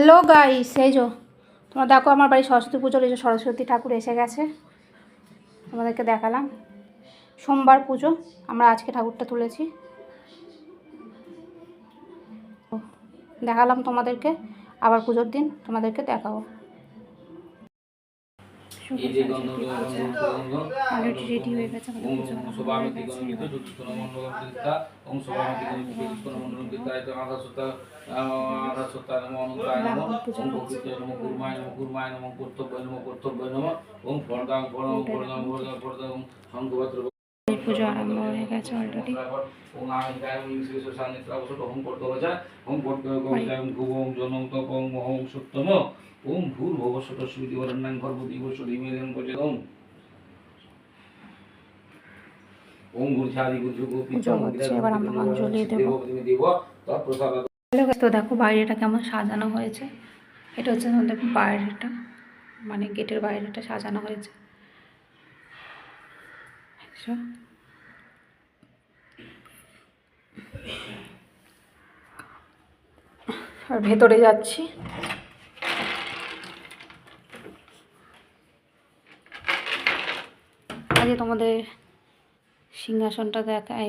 Hello guys, এই যো, তোমরা দেখো আমার বাড়ি সরস্বতী পুজোর এই যে সরস্বতী ঠাকুর এসে গেছে। তোমাদেরকে দেখালাম। সোমবার পুজো, আমরা আজকে ঠাকুরটা তুলেছি। দেখালাম তোমাদেরকে, আবার পুজোর দিন তোমাদেরকে দেখাবো। অলরেডি রেডি হয়ে গেছে সভামিতি গণমিত যুক্তন মণ্ডলম কীর্তা ওম সভামিতি গণমিত যুক্তন মণ্ডলম কীর্তা এত আধা সত্তা আধা সত্তা নম অনন্তায় নম ওম প্রকৃতি নম কুর্মায় নম কুর্মায় নম কর্তব্য নম কর্তব্য নম ওম ফলদাং ফলম ফলদাং ফলদাং ফলদাং শঙ্কপাত্র পুজো আরম্ভ হয়ে গেছে অলরেডি ওম আমিকায় ওম অবসর ওম জনম তপ ওম ওম সত্যম ওম ভূর ভব সত সুবিধি বরণ্যাং গর্ভবতী বসু ধীমেন পচে ওম গুরঝাদি গুরঝু গোপী এবার আমরা অঞ্জলি দেবো। দেব তৎপ্রসাদ হ্যালো তো দেখো বাইরেটা কেমন সাজানো হয়েছে। এটা হচ্ছে আমাদের বাইরেটা মানে গেটের বাইরেটা সাজানো হয়েছে। আর ভেতরে যাচ্ছি। আগে তোমাদের সিংহাসনটা দেখাই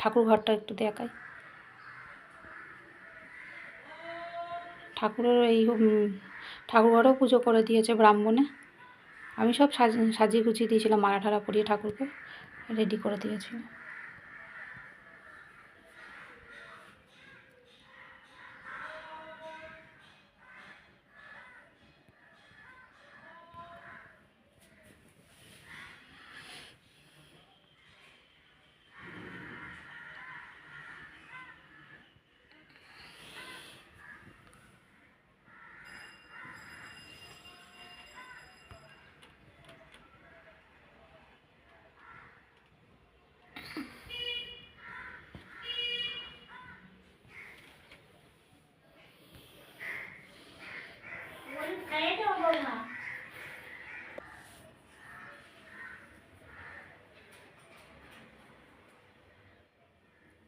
ঠাকুরঘরটা একটু দেখাই। ঠাকুরের এই ঠাকুরঘরেও ঠাকুর ঘরেও পুজো করে দিয়েছে ব্রাহ্মণে। আমি সব সাজ, সাজিয়ে গুছিয়ে দিয়েছিলাম মালা ঠারা পরিয়ে ঠাকুরকে রেডি করে দিয়েছিল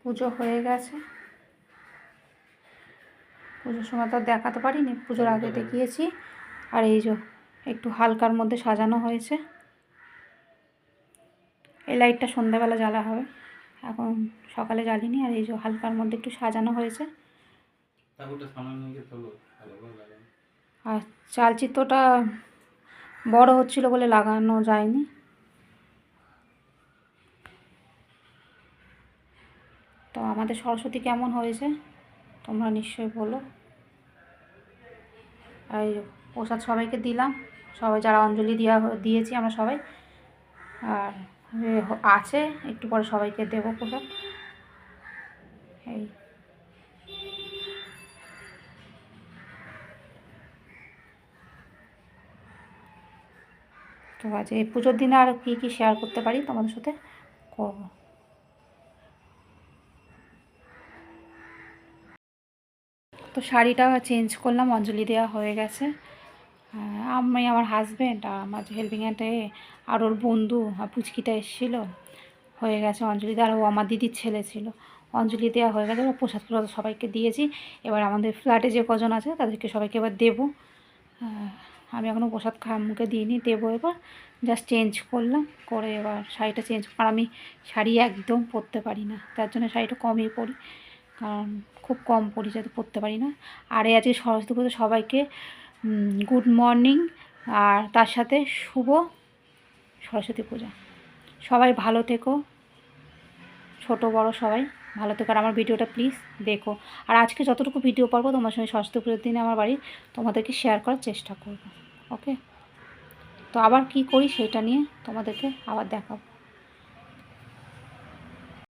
পুজো হয়ে গেছে। পুজোর সময় তো দেখাতে পারিনি পুজোর আগে দেখিয়েছি। আর এই যে একটু হালকার মধ্যে সাজানো হয়েছে। এই লাইটটা সন্ধ্যাবেলা জ্বালা হবে। এখন সকালে জ্বালিনি আর এই যে হালকার মধ্যে একটু সাজানো হয়েছে। আর চালচিত্রটা বড় হচ্ছিল বলে লাগানো যায়নি। তো আমাদের সরস্বতী কেমন হয়েছে? তোমরা নিশ্চয়ই বলো। আর এই প্রসাদ সবাইকে দিলাম। সবাই যারা অঞ্জলি দেওয়া দিয়েছি আমরা সবাই। আর আছে, একটু পরে সবাইকে দেবো প্রসাদ। এই। তো আজ এই পুজোর দিনে আর কী কী শেয়ার করতে পারি তোমাদের সাথে? করব। তো শাড়িটা চেঞ্জ করলাম, অঞ্জলি দেওয়া হয়ে গেছে। আমি আমার হাজব্যান্ড আর আমার হেল্পিং হ্যান্ডে আর ওর বন্ধু আর পুচকিটা এসেছিল, হয়ে গেছে অঞ্জলি দেওয়া আর ও আমার দিদির ছেলে ছিল, অঞ্জলি দেওয়া হয়ে গেছে। প্রসাদ প্রসাদ সবাইকে দিয়েছি। এবার আমাদের ফ্ল্যাটে যে কজন আছে তাদেরকে সবাইকে এবার দেবো। আমি এখনও প্রসাদ খা মুখে দিইনি, দেবো এবার। জাস্ট চেঞ্জ করলাম, করে এবার শাড়িটা চেঞ্জ আর আমি শাড়ি একদম পরতে পারি না। তার জন্য শাড়িটা কমই পরি। কারণ খুব কম পরি যাতে পরতে পারি না। আর এই আজকে সরস্বতী পুজো সবাইকে গুড মর্নিং আর তার সাথে শুভ সরস্বতী পূজা। সবাই ভালো থেকো। ছোট, বড় সবাই ভালো থেকো। আর আমার ভিডিওটা প্লিজ দেখো। আর আজকে যতটুকু ভিডিও পারব তোমার সঙ্গে সরস্বতী পুজোর দিনে আমার বাড়ি তোমাদেরকে শেয়ার করার চেষ্টা করব। ওকে তো আবার কি করি সেটা নিয়ে তোমাদেরকে আবার দেখাবো।